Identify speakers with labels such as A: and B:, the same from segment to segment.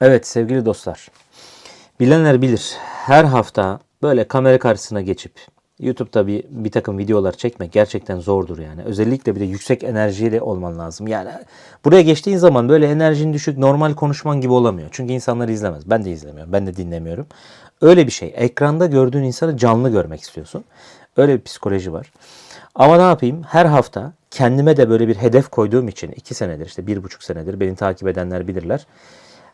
A: Evet sevgili dostlar. Bilenler bilir. Her hafta böyle kamera karşısına geçip YouTube'da bir, bir takım videolar çekmek gerçekten zordur yani. Özellikle bir de yüksek enerjiyle olman lazım. Yani buraya geçtiğin zaman böyle enerjin düşük normal konuşman gibi olamıyor. Çünkü insanlar izlemez. Ben de izlemiyorum. Ben de dinlemiyorum. Öyle bir şey. Ekranda gördüğün insanı canlı görmek istiyorsun. Öyle bir psikoloji var. Ama ne yapayım? Her hafta kendime de böyle bir hedef koyduğum için iki senedir işte bir buçuk senedir beni takip edenler bilirler.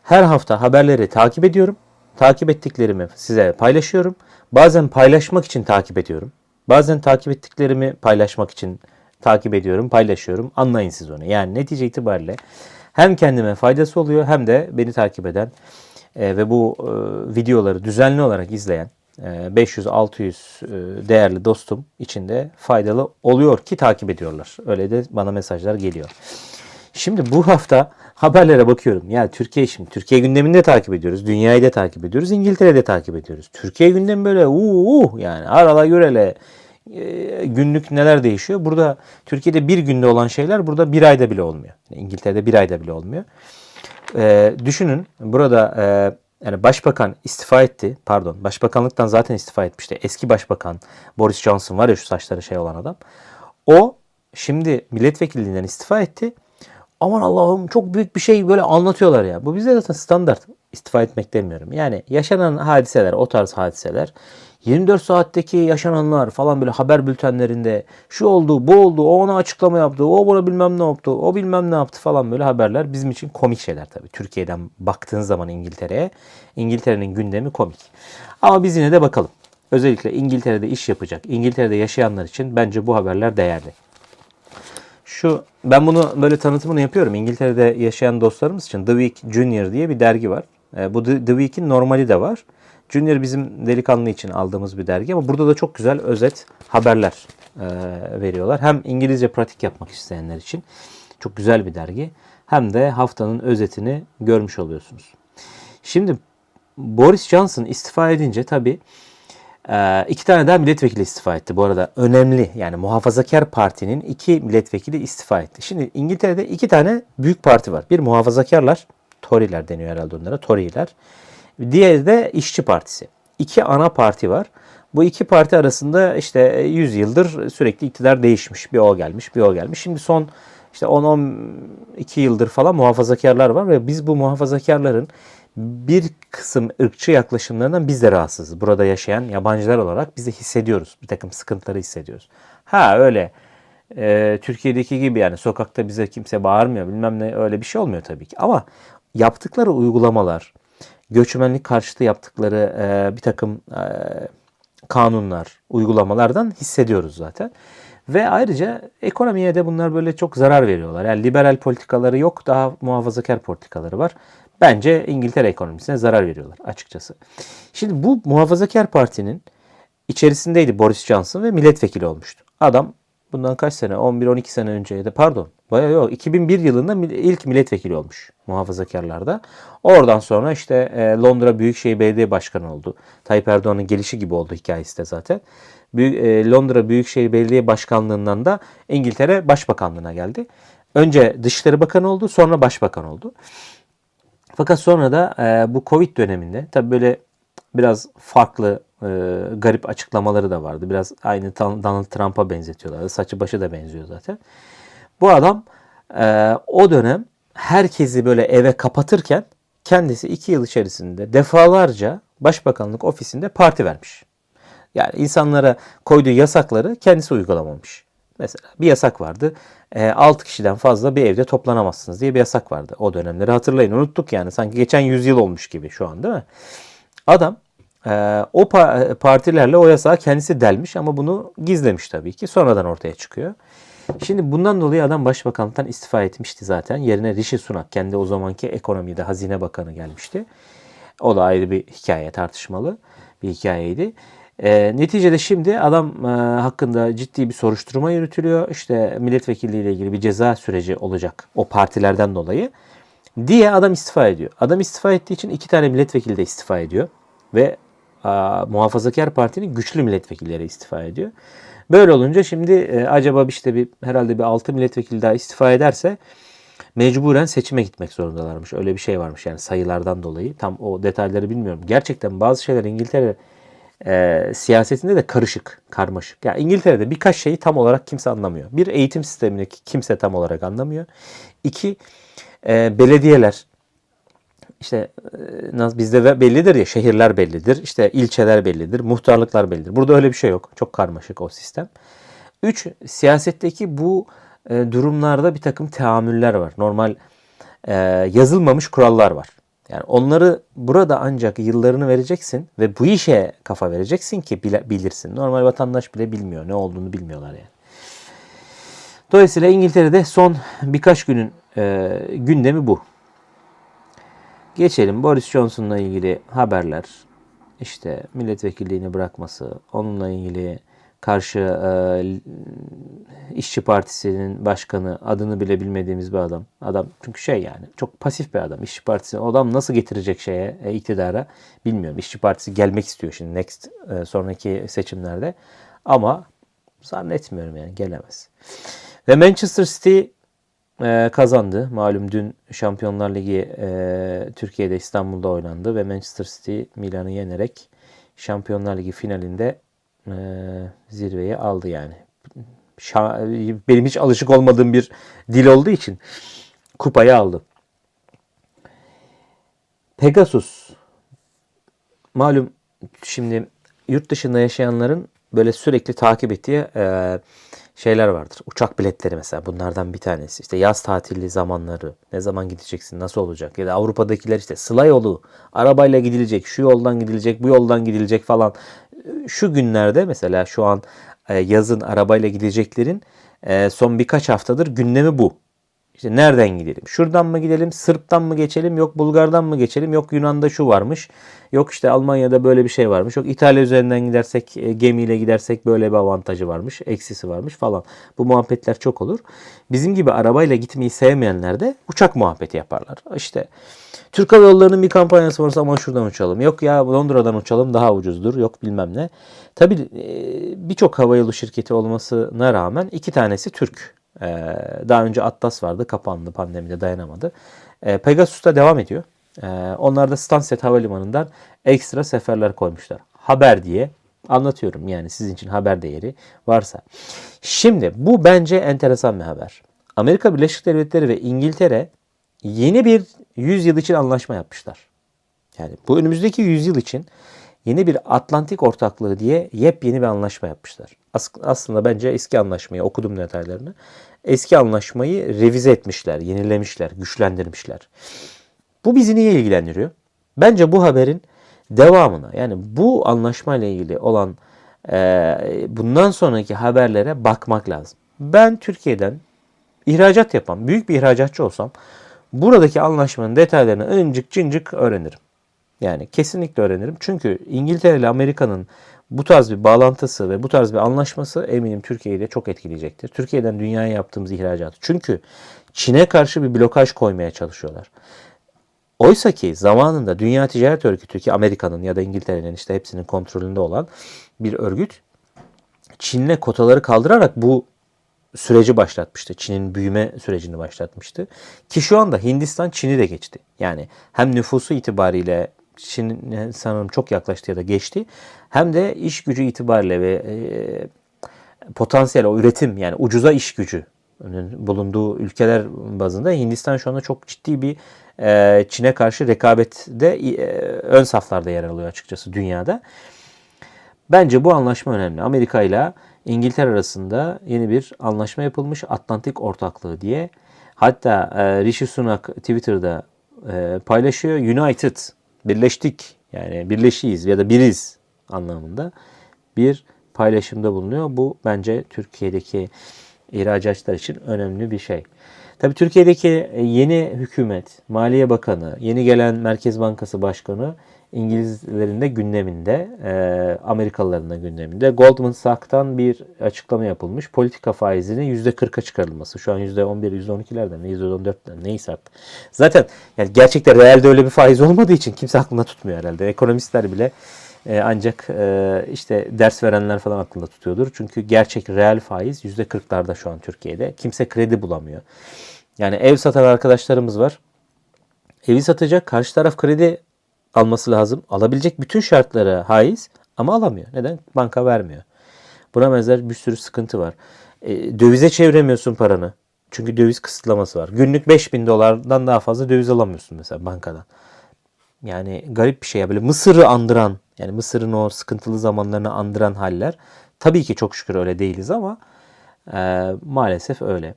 A: Her hafta haberleri takip ediyorum. Takip ettiklerimi size paylaşıyorum. Bazen paylaşmak için takip ediyorum. Bazen takip ettiklerimi paylaşmak için takip ediyorum, paylaşıyorum. Anlayın siz onu. Yani netice itibariyle hem kendime faydası oluyor hem de beni takip eden e, ve bu e, videoları düzenli olarak izleyen e, 500-600 e, değerli dostum için de faydalı oluyor ki takip ediyorlar. Öyle de bana mesajlar geliyor. Şimdi bu hafta haberlere bakıyorum. Ya Türkiye şimdi Türkiye gündemini de takip ediyoruz. Dünyayı da takip ediyoruz. İngiltere'de takip ediyoruz. Türkiye gündemi böyle uuu yani arala görele e, günlük neler değişiyor. Burada Türkiye'de bir günde olan şeyler burada bir ayda bile olmuyor. İngiltere'de bir ayda bile olmuyor. E, düşünün burada e, yani başbakan istifa etti. Pardon başbakanlıktan zaten istifa etmişti. Eski başbakan Boris Johnson var ya şu saçları şey olan adam. O şimdi milletvekilliğinden istifa etti. Aman Allah'ım çok büyük bir şey böyle anlatıyorlar ya. Bu bizde zaten standart istifa etmek demiyorum. Yani yaşanan hadiseler, o tarz hadiseler 24 saatteki yaşananlar falan böyle haber bültenlerinde şu oldu, bu oldu, o ona açıklama yaptı, o buna bilmem ne yaptı, o bilmem ne yaptı falan böyle haberler bizim için komik şeyler tabii. Türkiye'den baktığın zaman İngiltere'ye, İngiltere'nin gündemi komik. Ama biz yine de bakalım. Özellikle İngiltere'de iş yapacak, İngiltere'de yaşayanlar için bence bu haberler değerli. Şu ben bunu böyle tanıtımını yapıyorum. İngiltere'de yaşayan dostlarımız için The Week Junior diye bir dergi var. E, bu The, The Week'in normali de var. Junior bizim delikanlı için aldığımız bir dergi ama burada da çok güzel özet haberler e, veriyorlar. Hem İngilizce pratik yapmak isteyenler için çok güzel bir dergi. Hem de haftanın özetini görmüş oluyorsunuz. Şimdi Boris Johnson istifa edince tabii ee, iki tane daha milletvekili istifa etti. Bu arada önemli yani muhafazakar partinin iki milletvekili istifa etti. Şimdi İngiltere'de iki tane büyük parti var. Bir muhafazakarlar, Tory'ler deniyor herhalde onlara, Tory'ler. Diğeri de İşçi Partisi. İki ana parti var. Bu iki parti arasında işte 100 yıldır sürekli iktidar değişmiş. Bir o gelmiş, bir o gelmiş. Şimdi son işte 10-12 yıldır falan muhafazakarlar var ve biz bu muhafazakarların bir kısım ırkçı yaklaşımlarından biz de rahatsızız. Burada yaşayan yabancılar olarak biz de hissediyoruz. Bir takım sıkıntıları hissediyoruz. Ha öyle e, Türkiye'deki gibi yani sokakta bize kimse bağırmıyor bilmem ne öyle bir şey olmuyor tabii ki. Ama yaptıkları uygulamalar, göçmenlik karşıtı yaptıkları e, bir takım e, kanunlar, uygulamalardan hissediyoruz zaten. Ve ayrıca ekonomiye de bunlar böyle çok zarar veriyorlar. Yani liberal politikaları yok, daha muhafazakar politikaları var. Bence İngiltere ekonomisine zarar veriyorlar açıkçası. Şimdi bu muhafazakar partinin içerisindeydi Boris Johnson ve milletvekili olmuştu. Adam bundan kaç sene 11-12 sene önce ya da pardon bayağı yok 2001 yılında ilk milletvekili olmuş muhafazakarlarda. Oradan sonra işte e, Londra Büyükşehir Belediye Başkanı oldu. Tayyip Erdoğan'ın gelişi gibi oldu hikayesi de zaten. E, Londra Büyükşehir Belediye Başkanlığından da İngiltere Başbakanlığına geldi. Önce Dışişleri Bakanı oldu sonra Başbakan oldu. Fakat sonra da e, bu Covid döneminde tabi böyle biraz farklı e, garip açıklamaları da vardı. Biraz aynı Donald Trump'a benzetiyorlardı. Saçı başı da benziyor zaten. Bu adam e, o dönem herkesi böyle eve kapatırken kendisi iki yıl içerisinde defalarca başbakanlık ofisinde parti vermiş. Yani insanlara koyduğu yasakları kendisi uygulamamış. Mesela bir yasak vardı. E, 6 kişiden fazla bir evde toplanamazsınız diye bir yasak vardı. O dönemleri hatırlayın. Unuttuk yani. Sanki geçen yüzyıl olmuş gibi şu an değil mi? Adam e, o partilerle o yasağı kendisi delmiş ama bunu gizlemiş tabii ki. Sonradan ortaya çıkıyor. Şimdi bundan dolayı adam başbakanlıktan istifa etmişti zaten. Yerine Rishi Sunak kendi o zamanki ekonomide hazine bakanı gelmişti. O da ayrı bir hikaye tartışmalı bir hikayeydi. E, neticede şimdi adam e, hakkında ciddi bir soruşturma yürütülüyor. İşte milletvekilliği ile ilgili bir ceza süreci olacak o partilerden dolayı diye adam istifa ediyor. Adam istifa ettiği için iki tane milletvekili de istifa ediyor ve e, muhafazakar partinin güçlü milletvekilleri istifa ediyor. Böyle olunca şimdi e, acaba işte bir herhalde bir 6 milletvekili daha istifa ederse mecburen seçime gitmek zorundalarmış. Öyle bir şey varmış yani sayılardan dolayı. Tam o detayları bilmiyorum. Gerçekten bazı şeyler İngiltere e, siyasetinde de karışık, karmaşık. Yani İngiltere'de birkaç şeyi tam olarak kimse anlamıyor. Bir eğitim sistemini kimse tam olarak anlamıyor. İki e, belediyeler işte e, bizde de bellidir ya şehirler bellidir, işte ilçeler bellidir, muhtarlıklar bellidir. Burada öyle bir şey yok. Çok karmaşık o sistem. Üç, siyasetteki bu e, durumlarda bir takım teamüller var. Normal e, yazılmamış kurallar var. Yani onları burada ancak yıllarını vereceksin ve bu işe kafa vereceksin ki bilirsin. Normal vatandaş bile bilmiyor. Ne olduğunu bilmiyorlar yani. Dolayısıyla İngiltere'de son birkaç günün e, gündemi bu. Geçelim Boris Johnson'la ilgili haberler. İşte milletvekilliğini bırakması, onunla ilgili karşı e, işçi partisinin başkanı adını bile bilmediğimiz bir adam. Adam çünkü şey yani çok pasif bir adam. İşçi partisi o adam nasıl getirecek şeye e, iktidara bilmiyorum. İşçi partisi gelmek istiyor şimdi next e, sonraki seçimlerde. Ama zannetmiyorum yani gelemez. Ve Manchester City e, kazandı. Malum dün Şampiyonlar Ligi e, Türkiye'de İstanbul'da oynandı ve Manchester City Milan'ı yenerek Şampiyonlar Ligi finalinde e, zirveyi aldı yani. Benim hiç alışık olmadığım bir dil olduğu için kupayı aldı. Pegasus malum şimdi yurt dışında yaşayanların böyle sürekli takip ettiği e, şeyler vardır. Uçak biletleri mesela bunlardan bir tanesi. İşte yaz tatili zamanları, ne zaman gideceksin, nasıl olacak? Ya da Avrupa'dakiler işte sıla yolu, arabayla gidilecek, şu yoldan gidilecek, bu yoldan gidilecek falan. Şu günlerde mesela şu an e, yazın arabayla gideceklerin e, son birkaç haftadır gündemi bu. İşte nereden gidelim? Şuradan mı gidelim? Sırp'tan mı geçelim? Yok Bulgar'dan mı geçelim? Yok Yunan'da şu varmış. Yok işte Almanya'da böyle bir şey varmış. Yok İtalya üzerinden gidersek e, gemiyle gidersek böyle bir avantajı varmış. Eksisi varmış falan. Bu muhabbetler çok olur. Bizim gibi arabayla gitmeyi sevmeyenler de uçak muhabbeti yaparlar. İşte Türk Hava Yolları'nın bir kampanyası varsa ama şuradan uçalım. Yok ya Londra'dan uçalım daha ucuzdur. Yok bilmem ne. Tabii e, birçok havayolu şirketi olmasına rağmen iki tanesi Türk. Ee, daha önce Atlas vardı kapandı pandemide dayanamadı. Ee, Pegasus da devam ediyor. Onlar da Stansted Havalimanı'ndan ekstra seferler koymuşlar. Haber diye anlatıyorum yani sizin için haber değeri varsa. Şimdi bu bence enteresan bir haber. Amerika Birleşik Devletleri ve İngiltere yeni bir 100 yıl için anlaşma yapmışlar. Yani bu önümüzdeki 100 yıl için yeni bir Atlantik ortaklığı diye yepyeni bir anlaşma yapmışlar. As- aslında bence eski anlaşmayı okudum detaylarını. Eski anlaşmayı revize etmişler, yenilemişler, güçlendirmişler. Bu bizi niye ilgilendiriyor? Bence bu haberin devamına yani bu anlaşmayla ilgili olan e, bundan sonraki haberlere bakmak lazım. Ben Türkiye'den ihracat yapan büyük bir ihracatçı olsam buradaki anlaşmanın detaylarını öncük cincik öğrenirim. Yani kesinlikle öğrenirim. Çünkü İngiltere ile Amerika'nın bu tarz bir bağlantısı ve bu tarz bir anlaşması eminim Türkiye'yi de çok etkileyecektir. Türkiye'den dünyaya yaptığımız ihracatı. Çünkü Çin'e karşı bir blokaj koymaya çalışıyorlar. Oysa ki zamanında Dünya Ticaret Örgütü ki Amerika'nın ya da İngiltere'nin işte hepsinin kontrolünde olan bir örgüt Çin'le kotaları kaldırarak bu süreci başlatmıştı. Çin'in büyüme sürecini başlatmıştı. Ki şu anda Hindistan Çin'i de geçti. Yani hem nüfusu itibariyle Çin sanırım çok yaklaştı ya da geçti. Hem de iş gücü itibariyle ve e, potansiyel o üretim yani ucuza iş gücü bulunduğu ülkeler bazında Hindistan şu anda çok ciddi bir e, Çin'e karşı rekabette e, ön saflarda yer alıyor açıkçası dünyada. Bence bu anlaşma önemli. Amerika ile İngiltere arasında yeni bir anlaşma yapılmış Atlantik Ortaklığı diye. Hatta e, Rishi Sunak Twitter'da e, paylaşıyor. United, birleştik yani birleşiyiz ya da biriz anlamında bir paylaşımda bulunuyor. Bu bence Türkiye'deki ihracatçılar için önemli bir şey. Tabii Türkiye'deki yeni hükümet, Maliye Bakanı, yeni gelen Merkez Bankası Başkanı İngilizlerin de gündeminde, e, Amerikalıların da gündeminde. Goldman Sachs'tan bir açıklama yapılmış. Politika faizinin %40'a çıkarılması. Şu an %11, %12'lerden, %14'lerden neyse artık. Zaten yani gerçekten realde öyle bir faiz olmadığı için kimse aklında tutmuyor herhalde. Ekonomistler bile e, ancak e, işte ders verenler falan aklında tutuyordur. Çünkü gerçek reel faiz %40'larda şu an Türkiye'de. Kimse kredi bulamıyor. Yani ev satan arkadaşlarımız var. Evi satacak, karşı taraf kredi alması lazım. Alabilecek bütün şartlara haiz ama alamıyor. Neden? Banka vermiyor. Buna benzer bir sürü sıkıntı var. E, dövize çeviremiyorsun paranı. Çünkü döviz kısıtlaması var. Günlük 5000 dolardan daha fazla döviz alamıyorsun mesela bankadan. Yani garip bir şey ya böyle Mısır'ı andıran yani Mısır'ın o sıkıntılı zamanlarını andıran haller. Tabii ki çok şükür öyle değiliz ama e, maalesef öyle.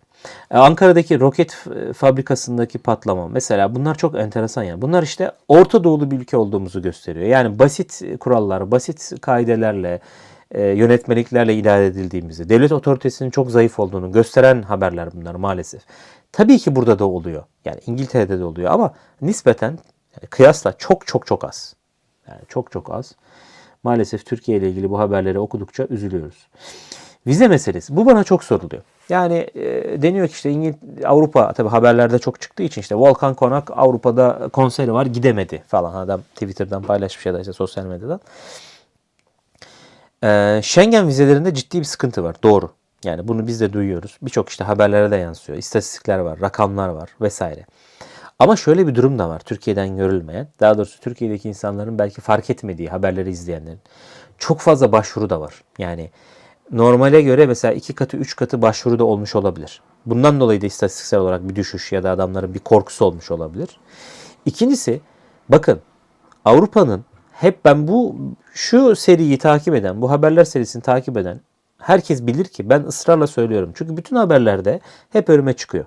A: E, Ankara'daki roket fabrikasındaki patlama mesela bunlar çok enteresan yani. Bunlar işte Orta Doğulu bir ülke olduğumuzu gösteriyor. Yani basit kurallar, basit kaidelerle, e, yönetmeliklerle idare edildiğimizi, devlet otoritesinin çok zayıf olduğunu gösteren haberler bunlar maalesef. Tabii ki burada da oluyor. Yani İngiltere'de de oluyor ama nispeten yani kıyasla çok çok çok az. Yani çok çok az. Maalesef Türkiye ile ilgili bu haberleri okudukça üzülüyoruz. Vize meselesi. Bu bana çok soruluyor. Yani e, deniyor ki işte İngil Avrupa tabi haberlerde çok çıktığı için işte Volkan Konak Avrupa'da konseri var gidemedi falan adam Twitter'dan paylaşmış ya da işte sosyal medyadan. Ee, Schengen vizelerinde ciddi bir sıkıntı var. Doğru. Yani bunu biz de duyuyoruz. Birçok işte haberlere de yansıyor. İstatistikler var, rakamlar var vesaire. Ama şöyle bir durum da var Türkiye'den görülmeyen. Daha doğrusu Türkiye'deki insanların belki fark etmediği haberleri izleyenlerin. Çok fazla başvuru da var. Yani normale göre mesela iki katı, üç katı başvuru da olmuş olabilir. Bundan dolayı da istatistiksel olarak bir düşüş ya da adamların bir korkusu olmuş olabilir. İkincisi bakın Avrupa'nın hep ben bu şu seriyi takip eden, bu haberler serisini takip eden herkes bilir ki ben ısrarla söylüyorum. Çünkü bütün haberlerde hep önüme çıkıyor.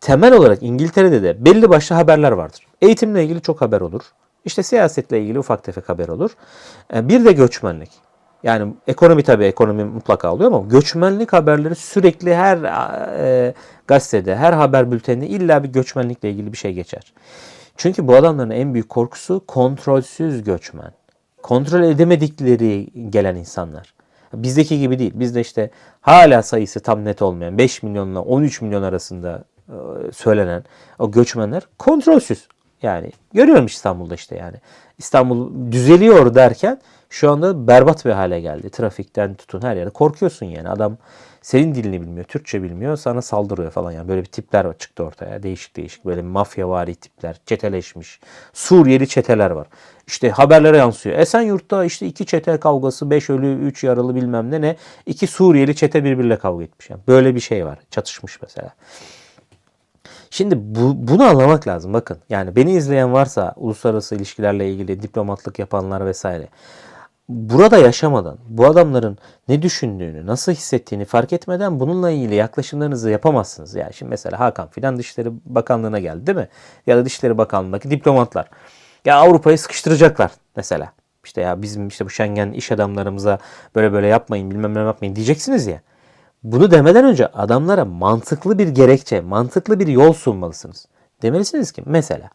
A: Temel olarak İngiltere'de de belli başlı haberler vardır. Eğitimle ilgili çok haber olur. İşte siyasetle ilgili ufak tefek haber olur. E, Bir de göçmenlik. Yani ekonomi tabii ekonomi mutlaka oluyor ama göçmenlik haberleri sürekli her e, gazetede, her haber bülteninde illa bir göçmenlikle ilgili bir şey geçer. Çünkü bu adamların en büyük korkusu kontrolsüz göçmen. Kontrol edemedikleri gelen insanlar. Bizdeki gibi değil. Bizde işte hala sayısı tam net olmayan 5 milyonla 13 milyon arasında e, söylenen o göçmenler kontrolsüz. Yani görüyorum İstanbul'da işte yani. İstanbul düzeliyor derken şu anda berbat bir hale geldi. Trafikten tutun her yerde. Korkuyorsun yani. Adam senin dilini bilmiyor, Türkçe bilmiyor, sana saldırıyor falan yani. Böyle bir tipler var çıktı ortaya. Değişik değişik böyle mafyavari tipler, çeteleşmiş. Suriyeli çeteler var. İşte haberlere yansıyor. Esenyurt'ta işte iki çete kavgası, beş ölü, üç yaralı bilmem ne ne. İki Suriyeli çete birbiriyle kavga etmiş. Yani böyle bir şey var. Çatışmış mesela. Şimdi bu, bunu anlamak lazım. Bakın yani beni izleyen varsa uluslararası ilişkilerle ilgili diplomatlık yapanlar vesaire. Burada yaşamadan bu adamların ne düşündüğünü, nasıl hissettiğini fark etmeden bununla ilgili yaklaşımlarınızı yapamazsınız. Yani şimdi mesela Hakan filan Dışişleri Bakanlığı'na geldi değil mi? Ya da Dışişleri Bakanlığı'ndaki diplomatlar. Ya Avrupa'yı sıkıştıracaklar mesela. İşte ya bizim işte bu Schengen iş adamlarımıza böyle böyle yapmayın bilmem ne yapmayın diyeceksiniz ya. Bunu demeden önce adamlara mantıklı bir gerekçe, mantıklı bir yol sunmalısınız. Demelisiniz ki mesela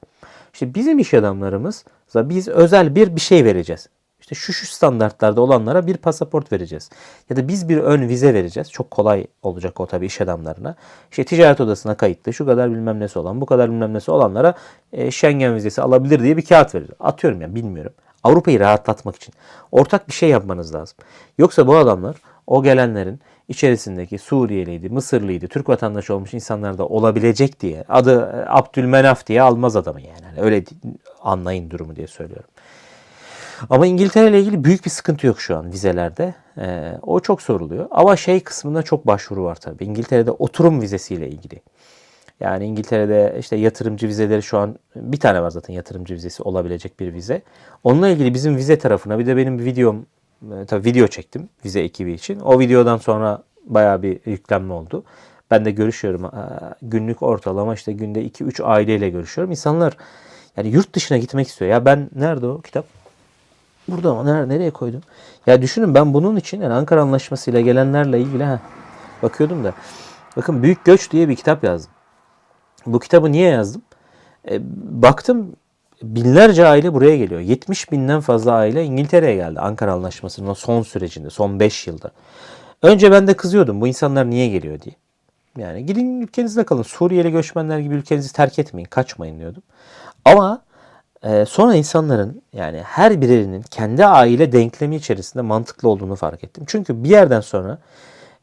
A: işte bizim iş adamlarımız biz özel bir bir şey vereceğiz. İşte şu şu standartlarda olanlara bir pasaport vereceğiz. Ya da biz bir ön vize vereceğiz. Çok kolay olacak o tabii iş adamlarına. İşte ticaret odasına kayıtlı şu kadar bilmem nesi olan bu kadar bilmem nesi olanlara e, Schengen vizesi alabilir diye bir kağıt vereceğiz. Atıyorum ya bilmiyorum. Avrupa'yı rahatlatmak için. Ortak bir şey yapmanız lazım. Yoksa bu adamlar o gelenlerin içerisindeki Suriyeliydi, Mısırlıydı, Türk vatandaşı olmuş insanlar da olabilecek diye adı e, Abdülmenaf diye almaz adamı yani. Yani öyle anlayın durumu diye söylüyorum. Ama İngiltere ile ilgili büyük bir sıkıntı yok şu an vizelerde. Ee, o çok soruluyor. Ama şey kısmında çok başvuru var tabii. İngiltere'de oturum vizesiyle ilgili. Yani İngiltere'de işte yatırımcı vizeleri şu an bir tane var zaten yatırımcı vizesi olabilecek bir vize. Onunla ilgili bizim vize tarafına bir de benim videom e, tabii video çektim vize ekibi için. O videodan sonra bayağı bir yüklenme oldu. Ben de görüşüyorum. Günlük ortalama işte günde 2-3 aileyle görüşüyorum. İnsanlar yani yurt dışına gitmek istiyor. Ya ben nerede o kitap? Burada ama nereye, nereye koydum? Ya düşünün ben bunun için yani Ankara Anlaşması ile gelenlerle ilgili ha bakıyordum da. Bakın Büyük Göç diye bir kitap yazdım. Bu kitabı niye yazdım? E, baktım binlerce aile buraya geliyor. 70 binden fazla aile İngiltere'ye geldi Ankara Anlaşması'nın son sürecinde, son 5 yılda. Önce ben de kızıyordum bu insanlar niye geliyor diye. Yani gidin ülkenizde kalın. Suriyeli göçmenler gibi ülkenizi terk etmeyin, kaçmayın diyordum. Ama e, sonra insanların yani her birinin kendi aile denklemi içerisinde mantıklı olduğunu fark ettim. Çünkü bir yerden sonra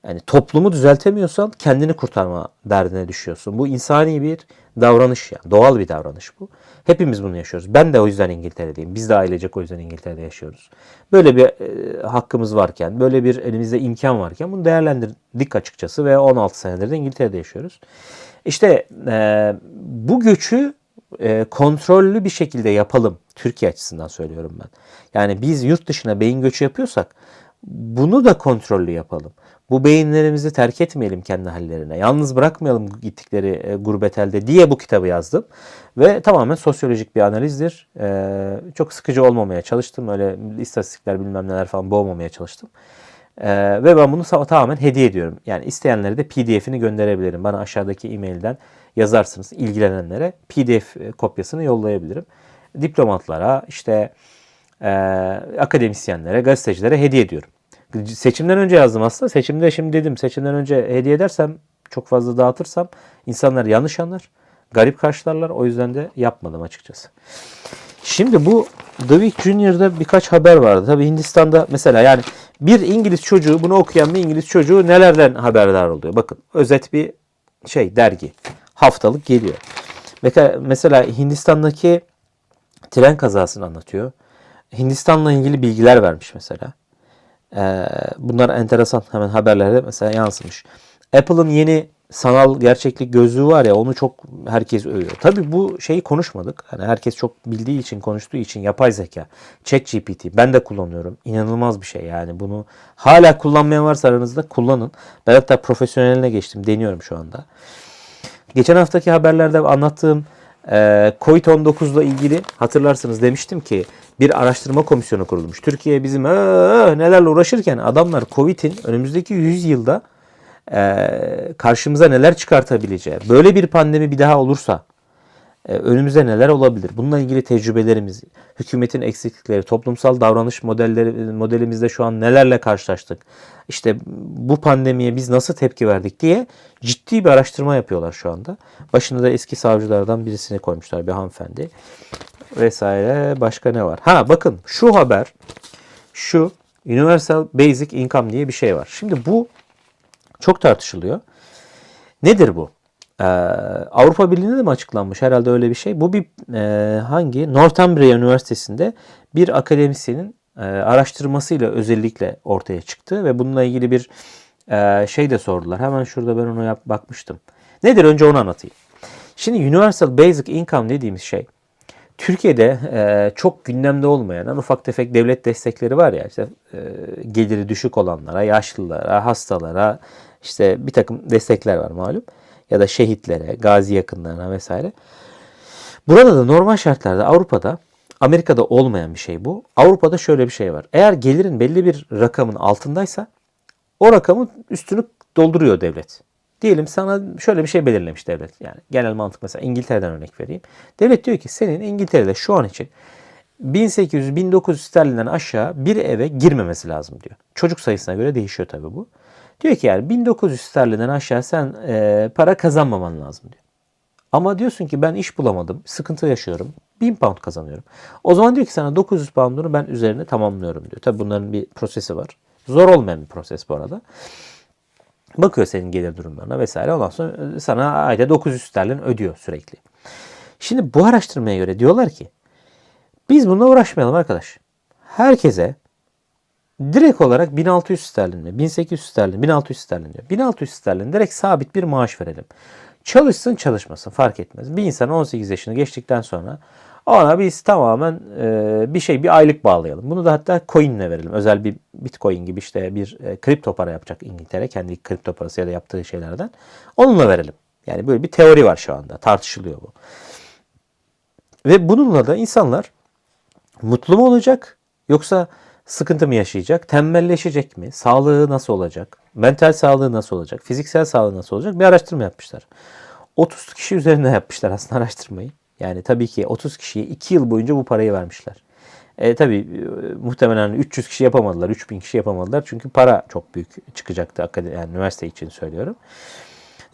A: Yani toplumu düzeltemiyorsan kendini kurtarma derdine düşüyorsun. Bu insani bir davranış yani. Doğal bir davranış bu. Hepimiz bunu yaşıyoruz. Ben de o yüzden İngiltere'deyim. Biz de ailecek o yüzden İngiltere'de yaşıyoruz. Böyle bir e, hakkımız varken, böyle bir elimizde imkan varken bunu değerlendirdik açıkçası ve 16 senedir de İngiltere'de yaşıyoruz. İşte e, bu göçü e, kontrollü bir şekilde yapalım. Türkiye açısından söylüyorum ben. Yani biz yurt dışına beyin göçü yapıyorsak bunu da kontrollü yapalım. Bu beyinlerimizi terk etmeyelim kendi hallerine. Yalnız bırakmayalım gittikleri e, gurbet elde diye bu kitabı yazdım. Ve tamamen sosyolojik bir analizdir. E, çok sıkıcı olmamaya çalıştım. Öyle istatistikler bilmem neler falan boğmamaya çalıştım. E, ve ben bunu tamamen hediye ediyorum. Yani isteyenlere de pdf'ini gönderebilirim. Bana aşağıdaki e-mailden yazarsınız ilgilenenlere pdf kopyasını yollayabilirim. Diplomatlara, işte e, akademisyenlere, gazetecilere hediye ediyorum. Seçimden önce yazdım aslında. Seçimde şimdi dedim seçimden önce hediye edersem çok fazla dağıtırsam insanlar yanlış anlar. Garip karşılarlar. O yüzden de yapmadım açıkçası. Şimdi bu Week Junior'da birkaç haber vardı. Tabii Hindistan'da mesela yani bir İngiliz çocuğu bunu okuyan bir İngiliz çocuğu nelerden haberdar oluyor? Bakın özet bir şey dergi. Haftalık geliyor. Mesela Hindistan'daki tren kazasını anlatıyor. Hindistan'la ilgili bilgiler vermiş mesela. Ee, bunlar enteresan hemen haberlerde mesela yansımış. Apple'ın yeni sanal gerçeklik gözlüğü var ya onu çok herkes övüyor. Tabii bu şeyi konuşmadık. Hani herkes çok bildiği için, konuştuğu için yapay zeka. ChatGPT ben de kullanıyorum. İnanılmaz bir şey yani. Bunu hala kullanmayan varsa aranızda kullanın. Ben hatta profesyoneline geçtim. Deniyorum şu anda. Geçen haftaki haberlerde anlattığım e, COVID-19 ile ilgili hatırlarsınız demiştim ki bir araştırma komisyonu kurulmuş. Türkiye bizim ee, nelerle uğraşırken adamlar Covid'in önümüzdeki 100 yılda karşımıza neler çıkartabileceği, böyle bir pandemi bir daha olursa e, önümüze neler olabilir? Bununla ilgili tecrübelerimiz, hükümetin eksiklikleri, toplumsal davranış modelleri modelimizde şu an nelerle karşılaştık? İşte bu pandemiye biz nasıl tepki verdik diye ciddi bir araştırma yapıyorlar şu anda. Başında da eski savcılardan birisini koymuşlar bir hanımefendi vesaire. Başka ne var? Ha bakın şu haber şu Universal Basic Income diye bir şey var. Şimdi bu çok tartışılıyor. Nedir bu? Ee, Avrupa Birliği'nde de mi açıklanmış? Herhalde öyle bir şey. Bu bir e, hangi? Northumbria Üniversitesi'nde bir akademisyenin e, araştırmasıyla özellikle ortaya çıktı ve bununla ilgili bir e, şey de sordular. Hemen şurada ben ona yap, bakmıştım. Nedir? Önce onu anlatayım. Şimdi Universal Basic Income dediğimiz şey Türkiye'de e, çok gündemde olmayan ufak tefek devlet destekleri var ya işte e, geliri düşük olanlara, yaşlılara, hastalara işte bir takım destekler var malum ya da şehitlere, gazi yakınlarına vesaire. Burada da normal şartlarda Avrupa'da Amerika'da olmayan bir şey bu. Avrupa'da şöyle bir şey var. Eğer gelirin belli bir rakamın altındaysa o rakamın üstünü dolduruyor devlet. Diyelim sana şöyle bir şey belirlemiş devlet. Yani genel mantık mesela İngiltere'den örnek vereyim. Devlet diyor ki senin İngiltere'de şu an için 1800-1900 sterlinden aşağı bir eve girmemesi lazım diyor. Çocuk sayısına göre değişiyor tabii bu. Diyor ki yani 1900 sterlinden aşağı sen e, para kazanmaman lazım diyor. Ama diyorsun ki ben iş bulamadım, sıkıntı yaşıyorum, 1000 pound kazanıyorum. O zaman diyor ki sana 900 pound'unu ben üzerine tamamlıyorum diyor. Tabii bunların bir prosesi var. Zor olmayan bir proses bu arada. Bakıyor senin gelir durumlarına vesaire. Ondan sonra sana ayda 900 sterlin ödüyor sürekli. Şimdi bu araştırmaya göre diyorlar ki biz bununla uğraşmayalım arkadaş. Herkese direkt olarak 1600 sterlin, 1800 sterlin, 1600 sterlin diyor. 1600 sterlin direkt sabit bir maaş verelim. Çalışsın çalışmasın fark etmez. Bir insan 18 yaşını geçtikten sonra ona biz tamamen e, bir şey bir aylık bağlayalım. Bunu da hatta coin'le verelim. Özel bir bitcoin gibi işte bir e, kripto para yapacak İngiltere. Kendi kripto parası ya da yaptığı şeylerden. Onunla verelim. Yani böyle bir teori var şu anda. Tartışılıyor bu. Ve bununla da insanlar mutlu mu olacak yoksa sıkıntı mı yaşayacak? Tembelleşecek mi? Sağlığı nasıl olacak? Mental sağlığı nasıl olacak? Fiziksel sağlığı nasıl olacak? Bir araştırma yapmışlar. 30 kişi üzerinde yapmışlar aslında araştırmayı. Yani tabii ki 30 kişiye 2 yıl boyunca bu parayı vermişler. E, tabii e, muhtemelen 300 kişi yapamadılar, 3000 kişi yapamadılar. Çünkü para çok büyük çıkacaktı yani üniversite için söylüyorum.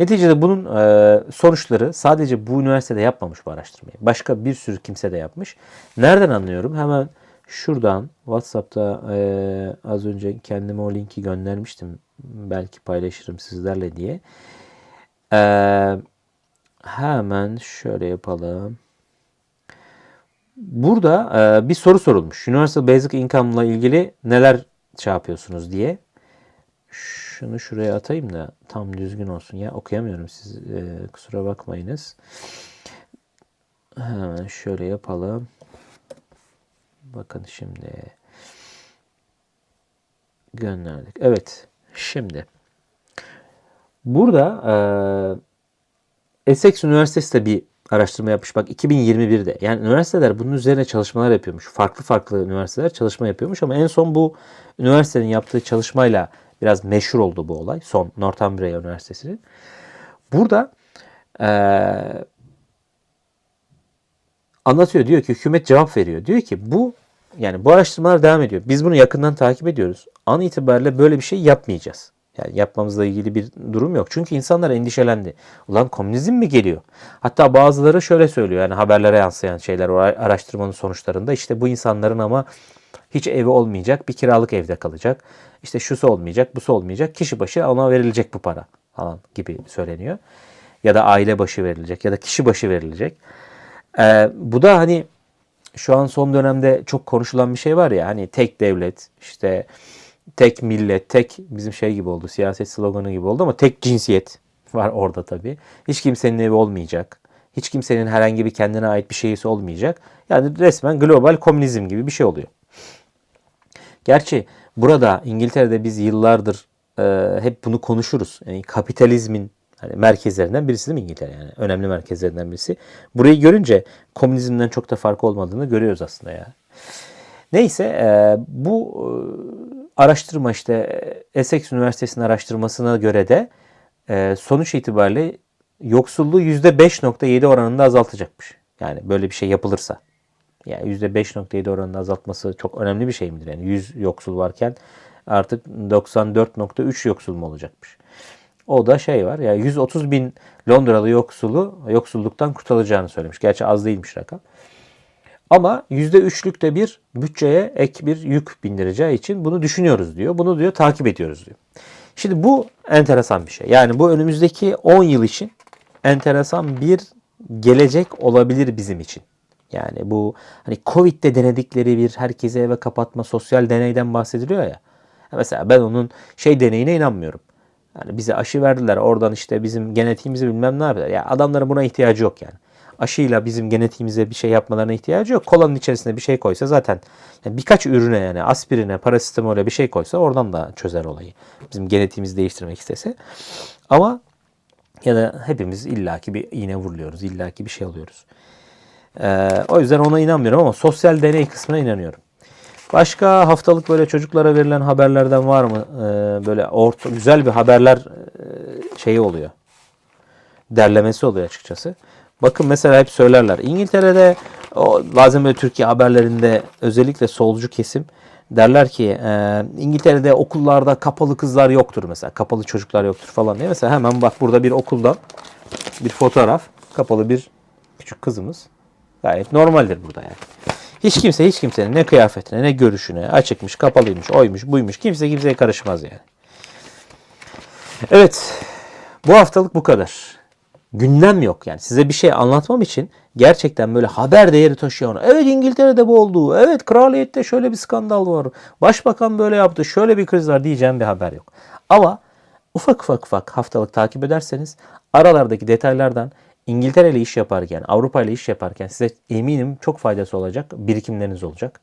A: Neticede bunun e, sonuçları sadece bu üniversitede yapmamış bu araştırmayı. Başka bir sürü kimse de yapmış. Nereden anlıyorum? Hemen şuradan WhatsApp'ta e, az önce kendime o linki göndermiştim. Belki paylaşırım sizlerle diye. Ee, hemen şöyle yapalım. Burada e, bir soru sorulmuş. Universal Basic Income ile ilgili neler şey yapıyorsunuz diye. Şunu şuraya atayım da tam düzgün olsun. Ya okuyamıyorum siz e, kusura bakmayınız. Hemen şöyle yapalım. Bakın şimdi gönderdik. Evet. Şimdi burada e, Essex Üniversitesi de bir araştırma yapmış. Bak 2021'de. Yani üniversiteler bunun üzerine çalışmalar yapıyormuş. Farklı farklı üniversiteler çalışma yapıyormuş ama en son bu üniversitenin yaptığı çalışmayla biraz meşhur oldu bu olay. Son Northumbria Üniversitesi'nin. Burada eee anlatıyor. Diyor ki hükümet cevap veriyor. Diyor ki bu yani bu araştırmalar devam ediyor. Biz bunu yakından takip ediyoruz. An itibariyle böyle bir şey yapmayacağız. Yani yapmamızla ilgili bir durum yok. Çünkü insanlar endişelendi. Ulan komünizm mi geliyor? Hatta bazıları şöyle söylüyor. Yani haberlere yansıyan şeyler araştırmanın sonuçlarında işte bu insanların ama hiç evi olmayacak. Bir kiralık evde kalacak. İşte şusu olmayacak, busu olmayacak. Kişi başı ona verilecek bu para falan gibi söyleniyor. Ya da aile başı verilecek ya da kişi başı verilecek. Ee, bu da hani şu an son dönemde çok konuşulan bir şey var ya hani tek devlet işte tek millet tek bizim şey gibi oldu siyaset sloganı gibi oldu ama tek cinsiyet var orada tabii. Hiç kimsenin evi olmayacak. Hiç kimsenin herhangi bir kendine ait bir şeysi olmayacak. Yani resmen global komünizm gibi bir şey oluyor. Gerçi burada İngiltere'de biz yıllardır e, hep bunu konuşuruz. Yani kapitalizmin hani merkezlerinden birisi değil mi İngiltere yani? Önemli merkezlerinden birisi. Burayı görünce komünizmden çok da farkı olmadığını görüyoruz aslında ya. Neyse e, bu e, araştırma işte e, Essex Üniversitesi'nin araştırmasına göre de sonuç itibariyle yoksulluğu %5.7 oranında azaltacakmış. Yani böyle bir şey yapılırsa. Yani %5.7 oranında azaltması çok önemli bir şey midir? Yani 100 yoksul varken artık 94.3 yoksul mu olacakmış? O da şey var. Yani 130 bin Londralı yoksulu yoksulluktan kurtulacağını söylemiş. Gerçi az değilmiş rakam. Ama %3'lük de bir bütçeye ek bir yük bindireceği için bunu düşünüyoruz diyor. Bunu diyor takip ediyoruz diyor. Şimdi bu enteresan bir şey. Yani bu önümüzdeki 10 yıl için enteresan bir gelecek olabilir bizim için. Yani bu hani Covid'de denedikleri bir herkese eve kapatma sosyal deneyden bahsediliyor ya. Mesela ben onun şey deneyine inanmıyorum. Yani bize aşı verdiler oradan işte bizim genetiğimizi bilmem ne yapıyorlar. Ya adamların buna ihtiyacı yok yani. Aşıyla bizim genetiğimize bir şey yapmalarına ihtiyacı yok. Kolanın içerisine bir şey koysa zaten yani birkaç ürüne yani aspirine, parasetamole bir şey koysa oradan da çözer olayı. Bizim genetiğimizi değiştirmek istese. Ama ya da hepimiz illaki bir iğne vuruluyoruz. illaki bir şey alıyoruz. Ee, o yüzden ona inanmıyorum ama sosyal deney kısmına inanıyorum. Başka haftalık böyle çocuklara verilen haberlerden var mı? Ee, böyle orta, güzel bir haberler e, şeyi oluyor. Derlemesi oluyor açıkçası. Bakın mesela hep söylerler. İngiltere'de o, bazen böyle Türkiye haberlerinde özellikle solcu kesim derler ki e, İngiltere'de okullarda kapalı kızlar yoktur mesela. Kapalı çocuklar yoktur falan diye. Mesela hemen bak burada bir okuldan bir fotoğraf. Kapalı bir küçük kızımız. Gayet normaldir burada yani. Hiç kimse hiç kimsenin ne kıyafetine ne görüşüne açıkmış, kapalıymış, oymuş, buymuş. Kimse kimseye karışmaz yani. Evet. Bu haftalık bu kadar. Gündem yok yani. Size bir şey anlatmam için gerçekten böyle haber değeri taşıyan. Evet İngiltere'de bu oldu. Evet kraliyette şöyle bir skandal var. Başbakan böyle yaptı. Şöyle bir kriz var diyeceğim bir haber yok. Ama ufak ufak ufak haftalık takip ederseniz aralardaki detaylardan İngiltere ile iş yaparken, Avrupa ile iş yaparken size eminim çok faydası olacak, birikimleriniz olacak.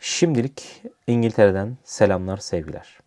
A: Şimdilik İngiltere'den selamlar, sevgiler.